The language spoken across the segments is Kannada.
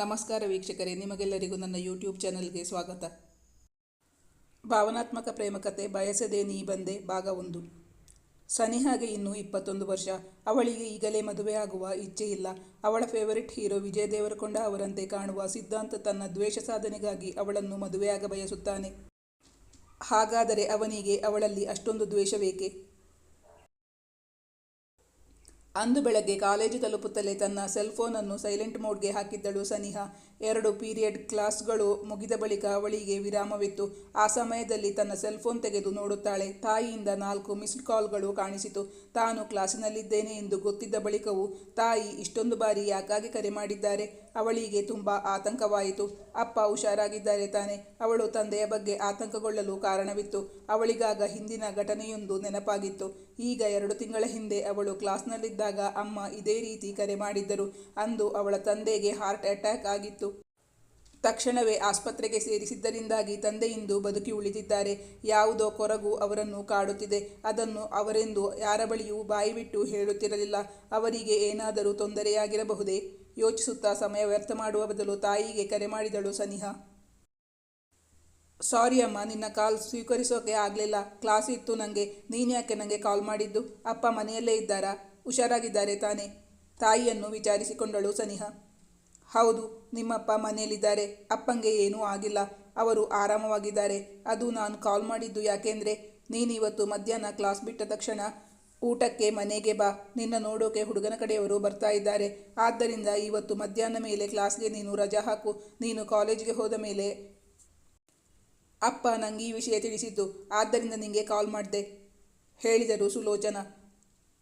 ನಮಸ್ಕಾರ ವೀಕ್ಷಕರೇ, ನಿಮಗೆಲ್ಲರಿಗೂ ನನ್ನ ಯೂಟ್ಯೂಬ್ ಚಾನಲ್ಗೆ ಸ್ವಾಗತ. ಭಾವನಾತ್ಮಕ ಪ್ರೇಮಕತೆ ಬಯಸದೆ ನೀ ಬಂದೆ ಭಾಗ ಒಂದು. ಸನಿಹಾಗೆ ಇನ್ನೂ ಇಪ್ಪತ್ತೊಂದು ವರ್ಷ. ಅವಳಿಗೆ ಈಗಲೇ ಮದುವೆ ಆಗುವ ಇಚ್ಛೆ ಇಲ್ಲ. ಅವಳ ಫೇವರಿಟ್ ಹೀರೋ ವಿಜಯ್ ದೇವರಕೊಂಡ ಅವರಂತೆ ಕಾಣುವ ಸಿದ್ಧಾಂತ ತನ್ನ ದ್ವೇಷ ಸಾಧನೆಗಾಗಿ ಅವಳನ್ನು ಮದುವೆಯಾಗ ಬಯಸುತ್ತಾನೆ. ಹಾಗಾದರೆ ಅವನಿಗೆ ಅವಳಲ್ಲಿ ಅಷ್ಟೊಂದು ದ್ವೇಷವೇಕೆ? ಅಂದು ಬೆಳಗ್ಗೆ ಕಾಲೇಜು ತಲುಪುತ್ತಲೇ ತನ್ನ ಸೆಲ್ ಫೋನನ್ನು ಸೈಲೆಂಟ್ ಮೋಡ್ಗೆ ಹಾಕಿದ್ದಳು ಸನಿಹಾ. ಎರಡು ಪೀರಿಯಡ್ ಕ್ಲಾಸ್ಗಳು ಮುಗಿದ ಬಳಿಕ ಅವಳಿಗೆ ವಿರಾಮವಿತ್ತು. ಆ ಸಮಯದಲ್ಲಿ ತನ್ನ ಸೆಲ್ ಫೋನ್ ತೆಗೆದು ನೋಡುತ್ತಾಳೆ. ತಾಯಿಯಿಂದ ನಾಲ್ಕು ಮಿಸ್ಡ್ ಕಾಲ್ಗಳು ಕಾಣಿಸಿತು. ತಾನು ಕ್ಲಾಸಿನಲ್ಲಿದ್ದೇನೆ ಎಂದು ಗೊತ್ತಿದ್ದ ಬಳಿಕವೂ ತಾಯಿ ಇಷ್ಟೊಂದು ಬಾರಿ ಯಾಕಾಗಿ ಕರೆ ಮಾಡಿದ್ದಾರೆ? ಅವಳಿಗೆ ತುಂಬ ಆತಂಕವಾಯಿತು. ಅಪ್ಪ ಹುಷಾರಾಗಿದ್ದಾರೆ ತಾನೆ. ಅವಳು ತಂದೆಯ ಬಗ್ಗೆ ಆತಂಕಗೊಳ್ಳಲು ಕಾರಣವಿತ್ತು. ಅವಳಿಗಾಗ ಹಿಂದಿನ ಘಟನೆಯೊಂದು ನೆನಪಾಗಿತ್ತು. ಈಗ ಎರಡು ತಿಂಗಳ ಹಿಂದೆ ಅವಳು ಕ್ಲಾಸ್ನಲ್ಲಿದ್ದಾಗ ಅಮ್ಮ ಇದೇ ರೀತಿ ಕರೆ ಮಾಡಿದ್ದರು. ಅಂದು ಅವಳ ತಂದೆಗೆ ಹಾರ್ಟ್ ಅಟ್ಯಾಕ್ ಆಗಿತ್ತು. ತಕ್ಷಣವೇ ಆಸ್ಪತ್ರೆಗೆ ಸೇರಿಸಿದ್ದರಿಂದಾಗಿ ತಂದೆಯಿಂದು ಬದುಕಿ ಉಳಿದಿದ್ದಾರೆ. ಯಾವುದೋ ಕೊರಗು ಅವರನ್ನು ಕಾಡುತ್ತಿದೆ. ಅದನ್ನು ಅವರೆಂದು ಯಾರ ಬಳಿಯೂ ಬಾಯಿ ಬಿಟ್ಟು ಹೇಳುತ್ತಿರಲಿಲ್ಲ. ಅವರಿಗೆ ಏನಾದರೂ ತೊಂದರೆಯಾಗಿರಬಹುದೇ? ಯೋಚಿಸುತ್ತಾ ಸಮಯ ವ್ಯರ್ಥ ಮಾಡುವ ಬದಲು ತಾಯಿಗೆ ಕರೆ ಮಾಡಿದಳು ಸನಿಹಾ. ಸಾರಿ ಅಮ್ಮ, ನಿನ್ನ ಕಾಲ್ ಸ್ವೀಕರಿಸೋಕೆ ಆಗಲಿಲ್ಲ. ಕ್ಲಾಸ್ ಇತ್ತು ನನಗೆ ನೀನು ಯಾಕೆ ನನಗೆ ಕಾಲ್ ಮಾಡಿದ್ದು? ಅಪ್ಪ ಮನೆಯಲ್ಲೇ ಇದ್ದಾರಾ? ಹುಷಾರಾಗಿದ್ದಾರೆ ತಾನೇ. ತಾಯಿಯನ್ನು ವಿಚಾರಿಸಿಕೊಂಡಳು ಸನಿಹಾ. ಹೌದು, ನಿಮ್ಮಪ್ಪ ಮನೆಯಲ್ಲಿದ್ದಾರೆ. ಅಪ್ಪಂಗೆ ಏನೂ ಆಗಿಲ್ಲ. ಅವರು ಆರಾಮವಾಗಿದ್ದಾರೆ. ಅದು ನಾನು ಕಾಲ್ ಮಾಡಿದ್ದು ಯಾಕೆಂದರೆ, ನೀನಿವತ್ತು ಮಧ್ಯಾಹ್ನ ಕ್ಲಾಸ್ ಬಿಟ್ಟ ತಕ್ಷಣ ಊಟಕ್ಕೆ, ಮನೆಗೆ ಬಾ. ನಿನ್ನ ನೋಡೋಕೆ ಹುಡುಗನ ಕಡೆಯವರು ಬರ್ತಾ ಇದ್ದಾರೆ. ಆದ್ದರಿಂದ ಇವತ್ತು ಮಧ್ಯಾಹ್ನ ಮೇಲೆ ಕ್ಲಾಸ್ಗೆ ನೀನು ರಜಾ ಹಾಕು. ನೀನು ಕಾಲೇಜ್ಗೆ ಹೋದ ಮೇಲೆ ಅಪ್ಪ ನಂಗೆ ಈ ವಿಷಯ ತಿಳಿಸಿದ್ದು. ಆದ್ದರಿಂದ ನಿಂಗೆ ಕಾಲ್ ಮಾಡಿದೆ, ಹೇಳಿದರು ಸುಲೋಚನಾ.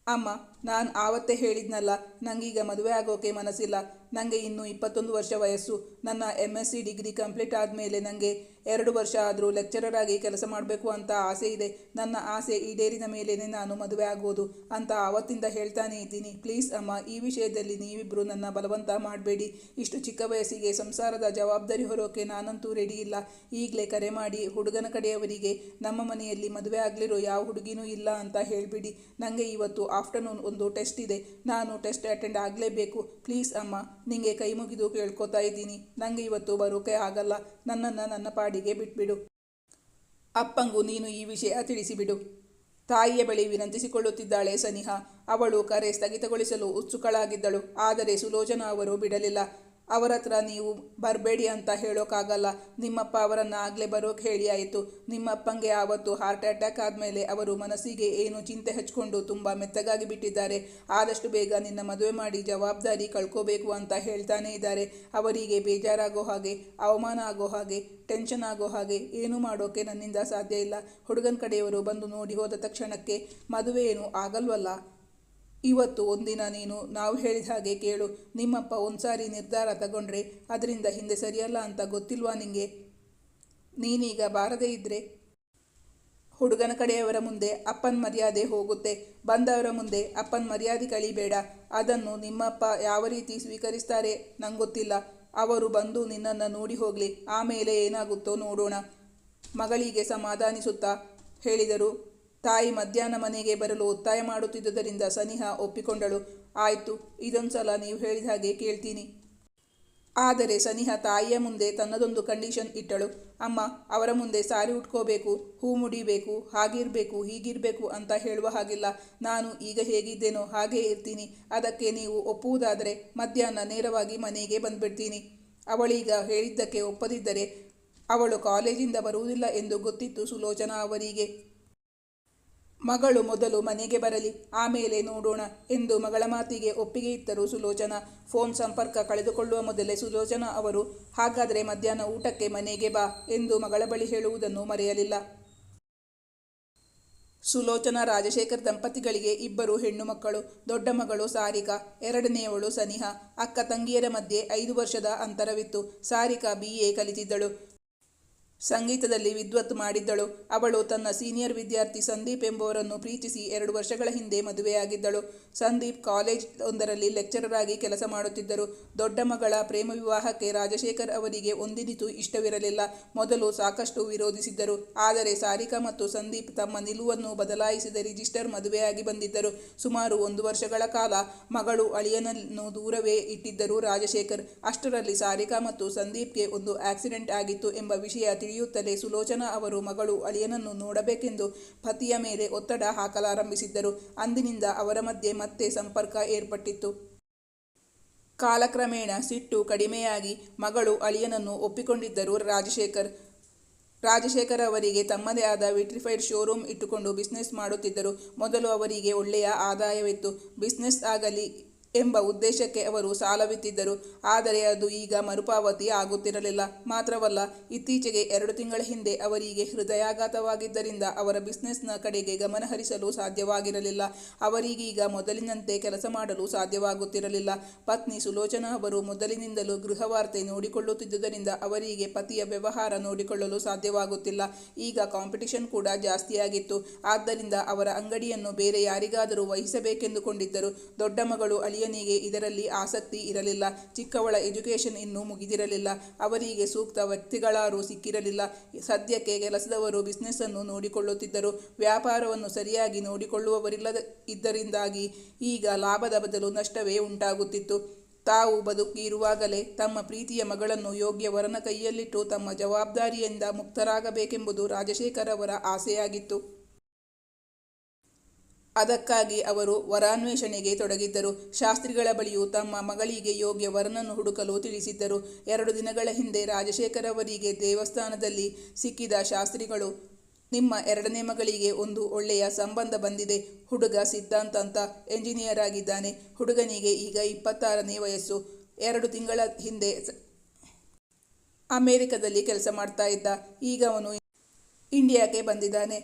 ಅಮ್ಮ, ನಾನು ಆವತ್ತೇ ಹೇಳಿದ್ನಲ್ಲ ನನಗೀಗ ಮದುವೆ ಆಗೋಕೆ ಮನಸ್ಸಿಲ್ಲ. ನನಗೆ ಇನ್ನೂ ಇಪ್ಪತ್ತೊಂದು ವರ್ಷ ವಯಸ್ಸು. ನನ್ನ M S C degree complete ಆದಮೇಲೆ ನನಗೆ ಎರಡು ವರ್ಷ ಆದರೂ ಲೆಕ್ಚರರ್ ಆಗಿ ಕೆಲಸ ಮಾಡಬೇಕು ಅಂತ ಆಸೆ ಇದೆ. ನನ್ನ ಆಸೆ ಈಡೇರಿದ ಮೇಲೇ ನಾನು ಮದುವೆ ಆಗೋದು ಅಂತ ಆವತ್ತಿಂದ ಹೇಳ್ತಾನೆ ಇದ್ದೀನಿ. ಪ್ಲೀಸ್ ಅಮ್ಮ, ಈ ವಿಷಯದಲ್ಲಿ ನೀವಿಬ್ಬರು ನನ್ನ ಬಲವಂತ ಮಾಡಬೇಡಿ. ಇಷ್ಟು ಚಿಕ್ಕ ವಯಸ್ಸಿಗೆ ಸಂಸಾರದ ಜವಾಬ್ದಾರಿ ಹೊರೋಕೆ ನಾನಂತೂ ರೆಡಿ ಇಲ್ಲ. ಈಗಲೇ ಕರೆ ಮಾಡಿ ಹುಡುಗನ ಕಡೆಯವರಿಗೆ, ನಮ್ಮ ಮನೆಯಲ್ಲಿ ಮದುವೆ ಆಗಲಿರೋ ಯಾವ ಹುಡುಗಿನೂ ಇಲ್ಲ ಅಂತ ಹೇಳಿಬಿಡಿ. ನನಗೆ ಇವತ್ತು ಆಫ್ಟರ್ನೂನ್ ಒಂದು ಟೆಸ್ಟ್ ಇದೆ. ನಾನು ಟೆಸ್ಟ್ ಅಟೆಂಡ್ ಆಗಲೇಬೇಕು. ಪ್ಲೀಸ್ ಅಮ್ಮ, ನಿಂಗೆ ಕೈ ಮುಗಿದು ಕೇಳ್ಕೊತಾ ಇದ್ದೀನಿ. ನನಗೆ ಇವತ್ತು ಬರೋಕೆ ಆಗಲ್ಲ. ನನ್ನನ್ನು ನನ್ನ ಪಾಡಿಗೆ ಬಿಟ್ಬಿಡು. ಅಪ್ಪಂಗೂ ನೀನು ಈ ವಿಷಯ ತಿಳಿಸಿಬಿಡು. ತಾಯಿಯ ಬಳಿ ವಿನಂತಿಸಿಕೊಳ್ಳುತ್ತಿದ್ದಾಳೆ ಸನಿಹಾ. ಅವಳು ಕರೆ ಸ್ಥಗಿತಗೊಳಿಸಲು ಉತ್ಸುಕಳಾಗಿದ್ದಳು. ಆದರೆ ಸುಲೋಚನಾ ಅವರು ಬಿಡಲಿಲ್ಲ. ಅವರ ಹತ್ರ ನೀವು ಬರಬೇಡಿ ಅಂತ ಹೇಳೋಕ್ಕಾಗಲ್ಲ ನಿಮ್ಮಪ್ಪ ಅವರನ್ನು ಆಗಲೇ ಬರೋಕೆ ಹೇಳಿ ಆಯಿತು. ನಿಮ್ಮಪ್ಪಂಗೆ ಆವತ್ತು ಹಾರ್ಟ್ ಅಟ್ಯಾಕ್ ಆದಮೇಲೆ ಅವರು ಮನಸ್ಸಿಗೆ ಏನು ಚಿಂತೆ ಹಚ್ಕೊಂಡು ತುಂಬ ಮೆತ್ತಗಾಗಿ ಬಿಟ್ಟಿದ್ದಾರೆ. ಆದಷ್ಟು ಬೇಗ ನಿನ್ನ ಮದುವೆ ಮಾಡಿ ಜವಾಬ್ದಾರಿ ಕಳ್ಕೋಬೇಕು ಅಂತ ಹೇಳ್ತಾನೆ ಇದ್ದಾರೆ. ಅವರಿಗೆ ಬೇಜಾರಾಗೋ ಹಾಗೆ, ಅವಮಾನ ಆಗೋ ಹಾಗೆ ಟೆನ್ಷನ್ ಆಗೋ ಹಾಗೆ ಏನೂ ಮಾಡೋಕೆ ನನ್ನಿಂದ ಸಾಧ್ಯ ಇಲ್ಲ. ಹುಡುಗನ ಕಡೆಯವರು ಬಂದು ನೋಡಿ ಹೋದ ತಕ್ಷಣಕ್ಕೆ ಮದುವೆ ಏನು ಆಗಲ್ವಲ್ಲ. ಇವತ್ತು ಒಂದಿನ ನೀನು ನಾವು ಹೇಳಿದ ಹಾಗೆ ಕೇಳು. ನಿಮ್ಮಪ್ಪ ಒಂದ್ಸಾರಿ ನಿರ್ಧಾರ ತಗೊಂಡ್ರೆ ಅದರಿಂದ ಹಿಂದೆ ಸರಿಯಲ್ಲ ಅಂತ ಗೊತ್ತಿಲ್ವಾ ನಿಂಗೆ? ನೀನೀಗ ಬಾರದೇ ಇದ್ದರೆ ಹುಡುಗನ ಕಡೆಯವರ ಮುಂದೆ ಅಪ್ಪನ ಮರ್ಯಾದೆ ಹೋಗುತ್ತೆ. ಬಂದವರ ಮುಂದೆ ಅಪ್ಪನ ಮರ್ಯಾದೆ ಕಳಿಬೇಡ. ಅದನ್ನು ನಿಮ್ಮಪ್ಪ ಯಾವ ರೀತಿ ಸ್ವೀಕರಿಸ್ತಾರೆ ನಂಗೊತ್ತಿಲ್ಲ. ಗೊತ್ತಿಲ್ಲ ಅವರು ಬಂದು ನಿನ್ನನ್ನು ನೋಡಿ ಹೋಗಲಿ. ಆಮೇಲೆ ಏನಾಗುತ್ತೋ ನೋಡೋಣ. ಮಗಳಿಗೆ ಸಮಾಧಾನಿಸುತ್ತಾ ಹೇಳಿದರು. ತಾಯಿ ಮಧ್ಯಾಹ್ನ ಮನೆಗೆ ಬರಲು ಒತ್ತಾಯ ಮಾಡುತ್ತಿದ್ದುದರಿಂದ ಸನಿಹಾ ಒಪ್ಪಿಕೊಂಡಳು. ಆಯಿತು ಇದೊಂದು ಸಲ ನೀವು ಹೇಳಿದ ಹಾಗೆ ಕೇಳ್ತೀನಿ. ಆದರೆ ಸನಿಹಾ ತಾಯಿಯ ಮುಂದೆ ತನ್ನದೊಂದು ಕಂಡೀಷನ್ ಇಟ್ಟಳು. ಅಮ್ಮ, ಅವರ ಮುಂದೆ ಸಾರಿ ಉಟ್ಕೋಬೇಕು, ಹೂ ಮುಡಿಬೇಕು, ಹಾಗಿರಬೇಕು, ಹೀಗಿರಬೇಕು ಅಂತ ಹೇಳುವ ಹಾಗಿಲ್ಲ. ನಾನು ಈಗ ಹೇಗಿದ್ದೇನೋ ಹಾಗೇ ಇರ್ತೀನಿ. ಅದಕ್ಕೆ ನೀವು ಒಪ್ಪುವುದಾದರೆ ಮಧ್ಯಾಹ್ನ ನೇರವಾಗಿ ಮನೆಗೆ ಬಂದ್ಬಿಡ್ತೀನಿ. ಅವಳೀಗ ಹೇಳಿದ್ದಕ್ಕೆ ಒಪ್ಪದಿದ್ದರೆ ಅವಳು ಕಾಲೇಜಿಂದ ಬರುವುದಿಲ್ಲ ಎಂದು ಗೊತ್ತಿತ್ತು ಸುಲೋಚನಾ ಅವರಿಗೆ. ಮಗಳು ಮೊದಲು ಮನೆಗೆ ಬರಲಿ, ಆಮೇಲೆ ನೋಡೋಣ ಎಂದು ಮಗಳ ಮಾತಿಗೆ ಒಪ್ಪಿಗೆ ಇತ್ತರು ಸುಲೋಚನಾ. ಫೋನ್ ಸಂಪರ್ಕ ಕಳೆದುಕೊಳ್ಳುವ ಮೊದಲೇ ಸುಲೋಚನಾ ಅವರು, ಹಾಗಾದರೆ ಮಧ್ಯಾಹ್ನ ಊಟಕ್ಕೆ ಮನೆಗೆ ಬಾ ಎಂದು ಮಗಳ ಬಳಿ ಹೇಳುವುದನ್ನು ಮರೆಯಲಿಲ್ಲ. ಸುಲೋಚನಾ ರಾಜಶೇಖರ್ ದಂಪತಿಗಳಿಗೆ ಇಬ್ಬರು ಹೆಣ್ಣು ಮಕ್ಕಳು, ದೊಡ್ಡ ಮಗಳು ಸಾರಿಕಾ, ಎರಡನೆಯವಳು ಸನಿಹಾ. ಅಕ್ಕ ತಂಗಿಯರ ಮಧ್ಯೆ ಐದು ವರ್ಷದ ಅಂತರವಿತ್ತು. ಸಾರಿಕಾ ಬಿ ಕಲಿತಿದ್ದಳು. ಸಂಗೀತದಲ್ಲಿ ವಿದ್ವತ್ ಮಾಡಿದ್ದಳು. ಅವಳು ತನ್ನ ಸೀನಿಯರ್ ವಿದ್ಯಾರ್ಥಿ ಸಂದೀಪ್ ಎಂಬುವರನ್ನು ಪ್ರೀತಿಸಿ ಎರಡು ವರ್ಷಗಳ ಹಿಂದೆ ಮದುವೆಯಾಗಿದ್ದಳು. ಸಂದೀಪ್ ಕಾಲೇಜ್ ಒಂದರಲ್ಲಿ ಲೆಕ್ಚರರ್ ಆಗಿ ಕೆಲಸ ಮಾಡುತ್ತಿದ್ದರು. ದೊಡ್ಡ ಮಗಳ ಪ್ರೇಮ ವಿವಾಹಕ್ಕೆ ರಾಜಶೇಖರ್ ಅವರಿಗೆ ಒಂದಿನಿತೂ ಇಷ್ಟವಿರಲಿಲ್ಲ. ಮೊದಲು ಸಾಕಷ್ಟು ವಿರೋಧಿಸಿದ್ದರು. ಆದರೆ ಸಾರಿಕಾ ಮತ್ತು ಸಂದೀಪ್ ತಮ್ಮ ನಿಲುವನ್ನು ಬದಲಾಯಿಸಿದ ರಿಜಿಸ್ಟರ್ ಮದುವೆಯಾಗಿ ಬಂದಿದ್ದರು. ಸುಮಾರು ಒಂದು ವರ್ಷಗಳ ಕಾಲ ಮಗಳು ಅಳಿಯನನ್ನು ದೂರವೇ ಇಟ್ಟಿದ್ದರು ರಾಜಶೇಖರ್. ಅಷ್ಟರಲ್ಲಿ ಸಾರಿಕಾ ಮತ್ತು ಸಂದೀಪ್ಗೆ ಒಂದು ಆಕ್ಸಿಡೆಂಟ್ ಆಗಿತ್ತು ಎಂಬ ವಿಷಯ ತಿಳಿಯುತ್ತಲೇ ಸುಲೋಚನಾ ಅವರು ಮಗಳು ಅಳಿಯನನ್ನು ನೋಡಬೇಕೆಂದು ಪತಿಯ ಮೇಲೆ ಒತ್ತಡ ಹಾಕಲಾರಂಭಿಸಿದ್ದರು. ಅಂದಿನಿಂದ ಅವರ ಮಧ್ಯೆ ಮತ್ತೆ ಸಂಪರ್ಕ ಏರ್ಪಟ್ಟಿತ್ತು. ಕಾಲಕ್ರಮೇಣ ಸಿಟ್ಟು ಕಡಿಮೆಯಾಗಿ ಮಗಳು ಅಳಿಯನನ್ನು ಒಪ್ಪಿಕೊಂಡಿದ್ದರು ರಾಜಶೇಖರ್. ರಾಜಶೇಖರ್ ಅವರಿಗೆ ತಮ್ಮದೇ ಆದ ವಿಟ್ರಿಫೈಡ್ ಶೋರೂಮ್ ಇಟ್ಟುಕೊಂಡು ಬಿಸ್ನೆಸ್ ಮಾಡುತ್ತಿದ್ದರು. ಮೊದಲು ಅವರಿಗೆ ಒಳ್ಳೆಯ ಆದಾಯವಿತ್ತು. ಬಿಸ್ನೆಸ್ ಆಗಲಿ ಎಂಬ ಉದ್ದೇಶಕ್ಕೆ ಅವರು ಸಾಲವಿತ್ತಿದ್ದರು. ಆದರೆ ಅದು ಈಗ ಮರುಪಾವತಿ ಆಗುತ್ತಿರಲಿಲ್ಲ. ಮಾತ್ರವಲ್ಲ, ಇತ್ತೀಚೆಗೆ ಎರಡು ತಿಂಗಳ ಹಿಂದೆ ಅವರಿಗೆ ಹೃದಯಾಘಾತವಾಗಿದ್ದರಿಂದ ಅವರ ಬಿಸ್ನೆಸ್ನ ಕಡೆಗೆ ಗಮನಹರಿಸಲು ಸಾಧ್ಯವಾಗಿರಲಿಲ್ಲ. ಅವರಿಗೀಗ ಮೊದಲಿನಂತೆ ಕೆಲಸ ಮಾಡಲು ಸಾಧ್ಯವಾಗುತ್ತಿರಲಿಲ್ಲ. ಪತ್ನಿ ಸುಲೋಚನಾ ಅವರು ಮೊದಲಿನಿಂದಲೂ ಗೃಹವಾರ್ತೆ ನೋಡಿಕೊಳ್ಳುತ್ತಿದ್ದುದರಿಂದ ಅವರಿಗೆ ಪತಿಯ ವ್ಯವಹಾರ ನೋಡಿಕೊಳ್ಳಲು ಸಾಧ್ಯವಾಗುತ್ತಿಲ್ಲ. ಈಗ ಕಾಂಪಿಟಿಷನ್ ಕೂಡ ಜಾಸ್ತಿಯಾಗಿತ್ತು. ಆದ್ದರಿಂದ ಅವರ ಅಂಗಡಿಯನ್ನು ಬೇರೆ ಯಾರಿಗಾದರೂ ವಹಿಸಬೇಕೆಂದುಕೊಂಡಿದ್ದರು. ದೊಡ್ಡ ಮಗಳು ಅಳಿಯನಿಗೆ ಇದರಲ್ಲಿ ಆಸಕ್ತಿ ಇರಲಿಲ್ಲ. ಚಿಕ್ಕವಳ ಎಜುಕೇಷನ್ ಇನ್ನೂ ಮುಗಿದಿರಲಿಲ್ಲ. ಅವರಿಗೆ ಸೂಕ್ತ ವ್ಯಕ್ತಿಗಳಾರೂ ಸಿಕ್ಕಿರಲಿಲ್ಲ. ಸದ್ಯಕ್ಕೆ ಕೆಲಸದವರು ಬಿಸ್ನೆಸ್ ಅನ್ನು ನೋಡಿಕೊಳ್ಳುತ್ತಿದ್ದರು. ವ್ಯಾಪಾರವನ್ನು ಸರಿಯಾಗಿ ನೋಡಿಕೊಳ್ಳುವವರಿಲ್ಲದ ಇದ್ದರಿಂದಾಗಿ ಈಗ ಲಾಭದ ಬದಲು ನಷ್ಟವೇ ಉಂಟಾಗುತ್ತಿತ್ತು. ತಾವು ಬದುಕಿರುವಾಗಲೇ ತಮ್ಮ ಪ್ರೀತಿಯ ಮಗಳನ್ನು ಯೋಗ್ಯ ವರನ ಕೈಯಲ್ಲಿಟ್ಟು ತಮ್ಮ ಜವಾಬ್ದಾರಿಯಿಂದ ಮುಕ್ತರಾಗಬೇಕೆಂಬುದು ರಾಜಶೇಖರ್ ಅವರ ಆಸೆಯಾಗಿತ್ತು. ಅದಕ್ಕಾಗಿ ಅವರು ವರಾನ್ವೇಷಣೆಗೆ ತೊಡಗಿದ್ದರು. ಶಾಸ್ತ್ರಿಗಳ ಬಳಿಯೂ ತಮ್ಮ ಮಗಳಿಗೆ ಯೋಗ್ಯ ವರನನ್ನು ಹುಡುಕಲು ತಿಳಿಸಿದ್ದರು. ಎರಡು ದಿನಗಳ ಹಿಂದೆ ರಾಜಶೇಖರ ಅವರಿಗೆ ದೇವಸ್ಥಾನದಲ್ಲಿ ಸಿಕ್ಕಿದ ಶಾಸ್ತ್ರಿಗಳು, ನಿಮ್ಮ ಎರಡನೇ ಮಗಳಿಗೆ ಒಂದು ಒಳ್ಳೆಯ ಸಂಬಂಧ ಬಂದಿದೆ, ಹುಡುಗ ಸಿದ್ಧಾಂತ ಅಂತ ಎಂಜಿನಿಯರ್ ಆಗಿದ್ದಾನೆ ಹುಡುಗನಿಗೆ ಈಗ ಇಪ್ಪತ್ತಾರನೇ ವಯಸ್ಸು. ಎರಡು ತಿಂಗಳ ಹಿಂದೆ ಅಮೇರಿಕದಲ್ಲಿ ಕೆಲಸ ಮಾಡ್ತಾ ಇದ್ದ. ಈಗ ಅವನು ಇಂಡಿಯಾಕ್ಕೆ ಬಂದಿದ್ದಾನೆ.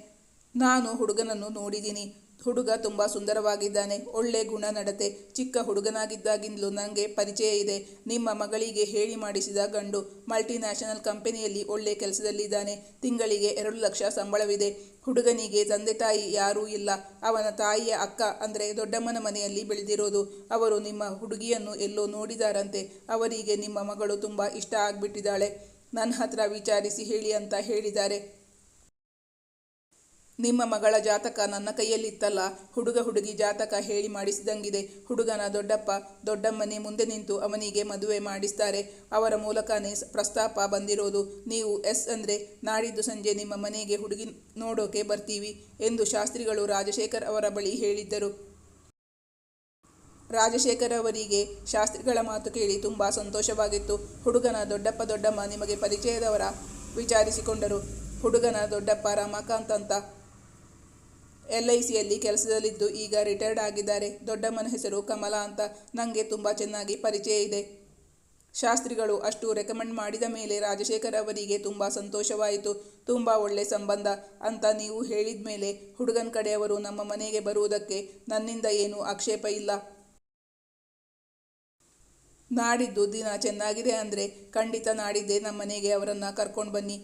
ನಾನು ಹುಡುಗನನ್ನು ನೋಡಿದ್ದೀನಿ. ಹುಡುಗ ತುಂಬಾ ಸುಂದರವಾಗಿದ್ದಾನೆ. ಒಳ್ಳೆ ಗುಣ ನಡತೆ. ಚಿಕ್ಕ ಹುಡುಗನಾಗಿದ್ದಾಗಿಂದಲೂ ನನಗೆ ಪರಿಚಯ ಇದೆ. ನಿಮ್ಮ ಮಗಳಿಗೆ ಹೇಳಿ ಮಾಡಿಸಿದ ಗಂಡು ಮಲ್ಟಿನ್ಯಾಷನಲ್ ಕಂಪನಿಯಲ್ಲಿ ಒಳ್ಳೆ ಕೆಲಸದಲ್ಲಿದ್ದಾನೆ. ತಿಂಗಳಿಗೆ ಎರಡು ಲಕ್ಷ ಸಂಬಳವಿದೆ. ಹುಡುಗನಿಗೆ ತಂದೆ ತಾಯಿ ಯಾರೂ ಇಲ್ಲ. ಅವನ ತಾಯಿಯ ಅಕ್ಕ, ಅಂದರೆ ದೊಡ್ಡಮ್ಮನ ಮನೆಯಲ್ಲಿ ಬೆಳೆದಿರೋದು. ಅವರು ನಿಮ್ಮ ಹುಡುಗಿಯನ್ನು ಎಲ್ಲೋ ನೋಡಿದಾರಂತೆ. ಅವರಿಗೆ ನಿಮ್ಮ ಮಗಳು ತುಂಬ ಇಷ್ಟ ಆಗಿಬಿಟ್ಟಿದ್ದಾಳೆ. ನನ್ನ ಹತ್ರ ವಿಚಾರಿಸಿ ಹೇಳಿ ಅಂತ ಹೇಳಿದ್ದಾರೆ. ನಿಮ್ಮ ಮಗಳ ಜಾತಕ ನನ್ನ ಕೈಯಲ್ಲಿತ್ತಲ್ಲ, ಹುಡುಗ ಹುಡುಗಿ ಜಾತಕ ಹೇಳಿ ಮಾಡಿಸಿದಂಗಿದೆ. ಹುಡುಗನ ದೊಡ್ಡಪ್ಪ, ದೊಡ್ಡಮ್ಮನೆ ಮುಂದೆ ನಿಂತು ಅವನಿಗೆ ಮದುವೆ ಮಾಡಿಸ್ತಾರೆ. ಅವರ ಮೂಲಕನೇ ಪ್ರಸ್ತಾಪ ಬಂದಿರೋದು. ನೀವು ಎಸ್ ಅಂದರೆ, ನಾಡಿದ್ದು ಸಂಜೆ ನಿಮ್ಮ ಮನೆಗೆ ಹುಡುಗಿ ನೋಡೋಕೆ ಬರ್ತೀವಿ ಎಂದು ಶಾಸ್ತ್ರಿಗಳು ರಾಜಶೇಖರ್ ಅವರ ಬಳಿ ಹೇಳಿದ್ದರು. ರಾಜಶೇಖರ್ ಅವರಿಗೆ ಶಾಸ್ತ್ರಿಗಳ ಮಾತು ಕೇಳಿ ತುಂಬ ಸಂತೋಷವಾಗಿತ್ತು. ಹುಡುಗನ ದೊಡ್ಡಪ್ಪ, ದೊಡ್ಡಮ್ಮ ನಿಮಗೆ ಪರಿಚಯದವರ ವಿಚಾರಿಸಿಕೊಂಡರು. ಹುಡುಗನ ದೊಡ್ಡಪ್ಪ ರಮಾಕಾಂತ್ ಅಂತ ಎಲ್ ಐ ಸಿಯಲ್ಲಿ ಕೆಲಸದಲ್ಲಿದ್ದು ಈಗ ರಿಟೈರ್ಡ್ ಆಗಿದ್ದಾರೆ. ದೊಡ್ಡಮ್ಮನ ಹೆಸರು ಕಮಲಾ ಅಂತ ನನಗೆ ತುಂಬ ಚೆನ್ನಾಗಿ ಪರಿಚಯ ಇದೆ. ಶಾಸ್ತ್ರಿಗಳು ಅಷ್ಟು ರೆಕಮೆಂಡ್ ಮಾಡಿದ ಮೇಲೆ ರಾಜಶೇಖರ್ ಅವರಿಗೆ ತುಂಬ ಸಂತೋಷವಾಯಿತು. ತುಂಬ ಒಳ್ಳೆ ಸಂಬಂಧ ಅಂತ ನೀವು ಹೇಳಿದ ಮೇಲೆ ಹುಡುಗನ ಕಡೆಯವರು ನಮ್ಮ ಮನೆಗೆ ಬರುವುದಕ್ಕೆ ನನ್ನಿಂದ ಏನೂ ಆಕ್ಷೇಪ ಇಲ್ಲ. ನಾಡಿದ್ದು ದಿನ ಚೆನ್ನಾಗಿದೆ ಅಂದರೆ ಖಂಡಿತ ನಾಡಿದ್ದೇ ನಮ್ಮ ಮನೆಗೆ ಅವರನ್ನು ಕರ್ಕೊಂಡು ಬನ್ನಿ.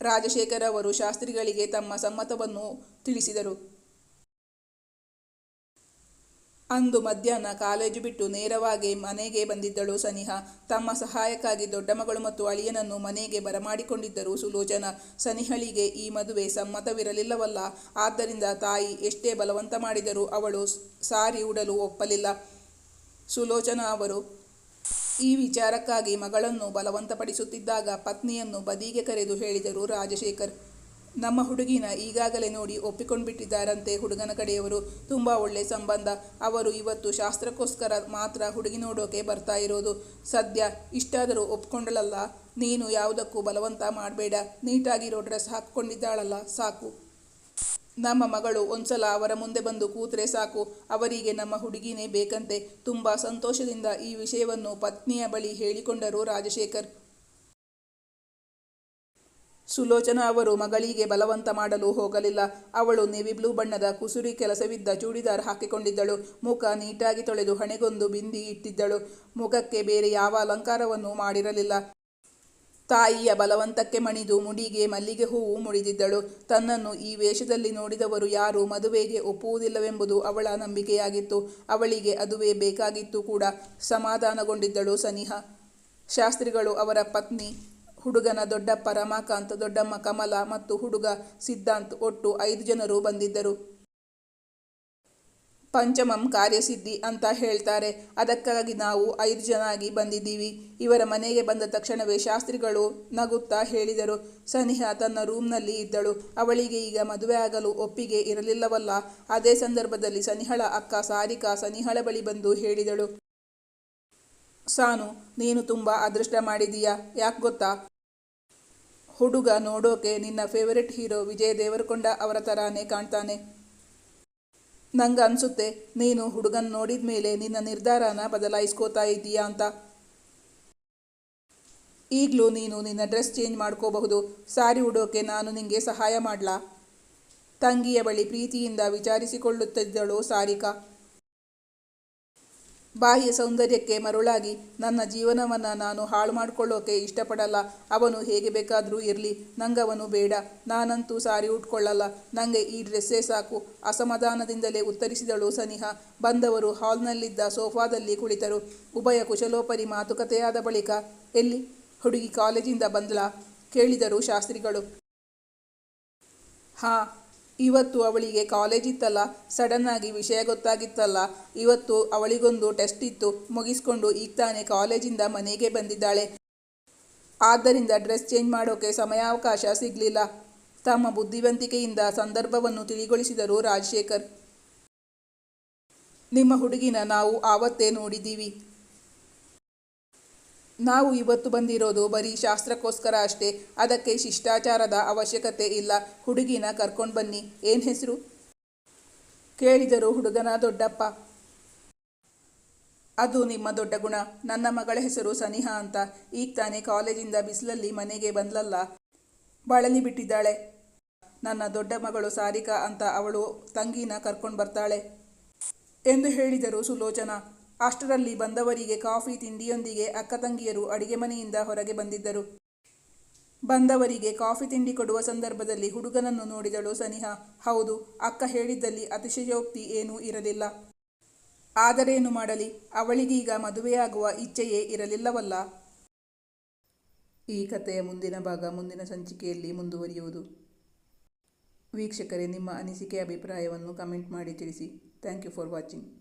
ರಾಜಶೇಖರ್ ಅವರು ಶಾಸ್ತ್ರಿಗಳಿಗೆ ತಮ್ಮ ಸಮ್ಮತವನ್ನು ತಿಳಿಸಿದರು. ಅಂದು ಮಧ್ಯಾಹ್ನ ಕಾಲೇಜು ಬಿಟ್ಟು ನೇರವಾಗಿ ಮನೆಗೆ ಬಂದಿದ್ದಳು ಸನಿಹಾ. ತಮ್ಮ ಸಹಾಯಕ್ಕಾಗಿ ದೊಡ್ಡ ಮಗಳು ಮತ್ತು ಅಳಿಯನನ್ನು ಮನೆಗೆ ಬರಮಾಡಿಕೊಂಡಿದ್ದರು ಸುಲೋಚನ. ಸನಿಹಳಿಗೆ ಈ ಮದುವೆ ಸಮ್ಮತವಿರಲಿಲ್ಲವಲ್ಲ. ಆದ್ದರಿಂದ ತಾಯಿ ಎಷ್ಟೇ ಬಲವಂತ ಮಾಡಿದರೂ ಅವಳು ಸಾರಿ ಉಡಲು ಒಪ್ಪಲಿಲ್ಲ. ಸುಲೋಚನಾ ಅವರು ಈ ವಿಚಾರಕ್ಕಾಗಿ ಮಗಳನ್ನು ಬಲವಂತಪಡಿಸುತ್ತಿದ್ದಾಗ ಪತ್ನಿಯನ್ನು ಬದಿಗೆ ಕರೆದು ಹೇಳಿದರು ರಾಜಶೇಖರ್. ನಮ್ಮ ಹುಡುಗಿನ ಈಗಾಗಲೇ ನೋಡಿ ಒಪ್ಪಿಕೊಂಡ್ಬಿಟ್ಟಿದ್ದಾರಂತೆ ಹುಡುಗನ ಕಡೆಯವರು. ತುಂಬ ಒಳ್ಳೆ ಸಂಬಂಧ. ಅವರು ಇವತ್ತು ಶಾಸ್ತ್ರಕ್ಕೋಸ್ಕರ ಮಾತ್ರ ಹುಡುಗಿ ನೋಡೋಕೆ ಬರ್ತಾ ಇರೋದು. ಸದ್ಯ ಇಷ್ಟಾದರೂ ಒಪ್ಕೊಂಡಳಲ್ಲ. ನೀನು ಯಾವುದಕ್ಕೂ ಬಲವಂತ ಮಾಡಬೇಡ. ನೀಟಾಗಿರೋ ಡ್ರೆಸ್ ಹಾಕ್ಕೊಂಡಿದ್ದಾಳಲ್ಲ, ಸಾಕು. ನಮ್ಮ ಮಗಳು ಒಂದ್ಸಲ ಅವರ ಮುಂದೆ ಬಂದು ಕೂತ್ರೆ ಸಾಕು, ಅವರಿಗೆ ನಮ್ಮ ಹುಡುಗಿನೇ ಬೇಕಂತೆ. ತುಂಬ ಸಂತೋಷದಿಂದ ಈ ವಿಷಯವನ್ನು ಪತ್ನಿಯ ಬಳಿ ಹೇಳಿಕೊಂಡರು ರಾಜಶೇಖರ್. ಸುಲೋಚನಾ ಅವರು ಮಗಳಿಗೆ ಬಲವಂತ ಮಾಡಲು ಹೋಗಲಿಲ್ಲ. ಅವಳು ನೆವಿ ಬ್ಲೂ ಬಣ್ಣದ ಕುಸುರಿ ಕೆಲಸವಿದ್ದ ಚೂಡಿದಾರ್ ಹಾಕಿಕೊಂಡಿದ್ದಳು. ಮುಖ ನೀಟಾಗಿ ತೊಳೆದು ಹಣೆಗೊಂದು ಬಿಂದಿ ಇಟ್ಟಿದ್ದಳು. ಮುಖಕ್ಕೆ ಬೇರೆ ಯಾವ ಅಲಂಕಾರವನ್ನು ಮಾಡಿರಲಿಲ್ಲ. ತಾಯಿಯ ಬಲವಂತಕ್ಕೆ ಮಣಿದು ಮುಡಿಗೆ ಮಲ್ಲಿಗೆ ಹೂವು ಮುಡಿದಿದ್ದಳು. ತನ್ನನ್ನು ಈ ವೇಷದಲ್ಲಿ ನೋಡಿದವರು ಯಾರೂ ಮದುವೆಗೆ ಒಪ್ಪುವುದಿಲ್ಲವೆಂಬುದು ಅವಳ ನಂಬಿಕೆಯಾಗಿತ್ತು. ಅವಳಿಗೆ ಅದುವೇ ಬೇಕಾಗಿತ್ತು ಕೂಡ. ಸಮಾಧಾನಗೊಂಡಿದ್ದಳು ಸನಿಹ. ಶಾಸ್ತ್ರಿಗಳು ಅವರ ಪತ್ನಿ, ಹುಡುಗನ ದೊಡ್ಡಪ್ಪ ರಮಾಕಾಂತ್, ದೊಡ್ಡಮ್ಮ ಕಮಲ ಮತ್ತು ಹುಡುಗ ಸಿದ್ಧಾಂತ್ ಒಟ್ಟು ಐದು ಜನರು ಬಂದಿದ್ದರು. ಪಂಚಮಂ ಕಾರ್ಯಸಿದ್ಧಿ ಅಂತ ಹೇಳ್ತಾರೆ. ಅದಕ್ಕಾಗಿ ನಾವು ಐದು ಜನಾಗಿ ಬಂದಿದ್ದೀವಿ. ಇವರ ಮನೆಗೆ ಬಂದ ತಕ್ಷಣವೇ ಶಾಸ್ತ್ರಿಗಳು ನಗುತ್ತಾ ಹೇಳಿದರು, ಸನಿಹ ತನ್ನ ರೂಮ್ನಲ್ಲಿ ಇದ್ದಳು. ಅವಳಿಗೆ ಈಗ ಮದುವೆ ಆಗಲು ಒಪ್ಪಿಗೆ ಇರಲಿಲ್ಲವಲ್ಲ. ಅದೇ ಸಂದರ್ಭದಲ್ಲಿ ಸನಿಹಳ ಅಕ್ಕ ಸಾರಿಕಾ ಸನಿಹಳ ಬಳಿ ಬಂದು ಹೇಳಿದಳು, ಸಾನು, ನೀನು ತುಂಬ ಅದೃಷ್ಟ ಮಾಡಿದೀಯಾ ಯಾಕೆ ಗೊತ್ತಾ? ಹುಡುಗ ನೋಡೋಕೆ ನಿನ್ನ ಫೇವರೆಟ್ ಹೀರೋ ವಿಜಯ್ ದೇವರಕೊಂಡ ಅವರ ಥರಾನೇ ಕಾಣ್ತಾನೆ. ನಂಗೆ ಅನಿಸುತ್ತೆ ನೀನು ಹುಡುಗನ ನೋಡಿದ ಮೇಲೆ ನಿನ್ನ ನಿರ್ಧಾರನ ಬದಲಾಯಿಸ್ಕೋತಾ ಇದ್ದೀಯಾ ಅಂತ. ಈಗಲೂ ನೀನು ನಿನ್ನ ಡ್ರೆಸ್ ಚೇಂಜ್ ಮಾಡ್ಕೋಬಹುದು. ಸಾರಿ ಉಡೋಕೆ ನಾನು ನಿಂಗೆ ಸಹಾಯ ಮಾಡ್ಲಾ? ತಂಗಿಯ ಬಳಿ ಪ್ರೀತಿಯಿಂದ ವಿಚಾರಿಸಿಕೊಳ್ಳುತ್ತಿದ್ದಳು ಸಾರಿಕಾ. ಬಾಹ್ಯ ಸೌಂದರ್ಯಕ್ಕೆ ಮರುಳಾಗಿ, ನನ್ನ ಜೀವನವನ್ನು ನಾನು ಹಾಳು ಮಾಡ್ಕೊಳ್ಳೋಕೆ ಇಷ್ಟಪಡಲ್ಲ. ಅವನು ಹೇಗೆ ಬೇಕಾದರೂ ಇರಲಿ, ನಂಗವನು ಬೇಡ. ನಾನಂತೂ ಸಾರಿ ಉಟ್ಕೊಳ್ಳಲ್ಲ. ನನಗೆ ಈ ಡ್ರೆಸ್ಸೇ ಸಾಕು. ಅಸಮಾಧಾನದಿಂದಲೇ ಉತ್ತರಿಸಿದಳು ಸನಿಹ. ಬಂದವರು ಹಾಲ್ನಲ್ಲಿದ್ದ ಸೋಫಾದಲ್ಲಿ ಕುಳಿತರು. ಉಭಯ ಕುಶಲೋಪರಿ ಮಾತುಕತೆಯಾದ ಬಳಿಕ, ಎಲ್ಲಿ? ಹುಡುಗಿ ಕಾಲೇಜಿಂದ ಬಂದ್ಲಾ? ಕೇಳಿದರು ಶಾಸ್ತ್ರಿಗಳು. ಹಾಂ ಇವತ್ತು ಅವಳಿಗೆ ಕಾಲೇಜ್ ಇತ್ತಲ್ಲ ಸಡನ್ನಾಗಿ ವಿಷಯ ಗೊತ್ತಾಗಿತ್ತಲ್ಲ. ಇವತ್ತು ಅವಳಿಗೊಂದು ಟೆಸ್ಟ್ ಇತ್ತು, ಮುಗಿಸ್ಕೊಂಡು ಈಗ ತಾನೇ ಕಾಲೇಜಿಂದ ಮನೆಗೆ ಬಂದಿದ್ದಾಳೆ. ಆದ್ದರಿಂದ ಡ್ರೆಸ್ ಚೇಂಜ್ ಮಾಡೋಕೆ ಸಮಯಾವಕಾಶ ಸಿಗಲಿಲ್ಲ. ತಮ್ಮ ಬುದ್ಧಿವಂತಿಕೆಯಿಂದ ಸಂದರ್ಭವನ್ನು ತಿಳಿಗೊಳಿಸಿದರು ರಾಜಶೇಖರ್. ನಿಮ್ಮ ಹುಡುಗಿನ ನಾವು ಆವತ್ತೇ ನೋಡಿದ್ದೀವಿ. ನಾವು ಇವತ್ತು ಬಂದಿರೋದು ಬರೀ ಶಾಸ್ತ್ರಕ್ಕೋಸ್ಕರ ಅಷ್ಟೇ. ಅದಕ್ಕೆ ಶಿಷ್ಟಾಚಾರದ ಅವಶ್ಯಕತೆ ಇಲ್ಲ. ಹುಡುಗಿನ ಕರ್ಕೊಂಡು ಬನ್ನಿ. ಏನು ಹೆಸರು? ಕೇಳಿದರು ಹುಡುಗನ ದೊಡ್ಡಪ್ಪ. ಅದು ನಿಮ್ಮ ದೊಡ್ಡ ಗುಣ. ನನ್ನ ಮಗಳ ಹೆಸರು ಸನಿಹ ಅಂತ. ಈಗ ತಾನೇ ಕಾಲೇಜಿಂದ ಬಿಸಿಲಲ್ಲಿ ಮನೆಗೆ ಬಂದ್ಲಲ್ಲ. ಬಳಲಿ ಬಿಟ್ಟಿದ್ದಾಳೆ. ನನ್ನ ದೊಡ್ಡ ಮಗಳು ಸಾರಿಕಾ ಅಂತ ಅವಳು ತಂಗಿನ ಕರ್ಕೊಂಡು ಬರ್ತಾಳೆ ಎಂದು ಹೇಳಿದರು ಸುಲೋಚನಾ. ಅಷ್ಟರಲ್ಲಿ ಬಂದವರಿಗೆ ಕಾಫಿ ತಿಂಡಿಯೊಂದಿಗೆ ಅಕ್ಕ ತಂಗಿಯರು ಅಡಿಗೆ ಮನೆಯಿಂದ ಹೊರಗೆ ಬಂದಿದ್ದರು. ಬಂದವರಿಗೆ ಕಾಫಿ ತಿಂಡಿ ಕೊಡುವ ಸಂದರ್ಭದಲ್ಲಿ ಹುಡುಗನನ್ನು ನೋಡಿದಳು ಸನಿಹ. ಹೌದು, ಅಕ್ಕ ಹೇಳಿದ್ದಲ್ಲಿ ಅತಿಶಯೋಕ್ತಿ ಏನೂ ಇರಲಿಲ್ಲ. ಆದರೇನು ಮಾಡಲಿ, ಅವಳಿಗೀಗ ಮದುವೆಯಾಗುವ ಇಚ್ಛೆಯೇ ಇರಲಿಲ್ಲವಲ್ಲ? ಈ ಕಥೆಯ ಮುಂದಿನ ಭಾಗ ಮುಂದಿನ ಸಂಚಿಕೆಯಲ್ಲಿ ಮುಂದುವರಿಯುವುದು. ವೀಕ್ಷಕರೇ, ನಿಮ್ಮ ಅನಿಸಿಕೆ, ಅಭಿಪ್ರಾಯವನ್ನು ಕಮೆಂಟ್ ಮಾಡಿ ತಿಳಿಸಿ. Thank you for watching.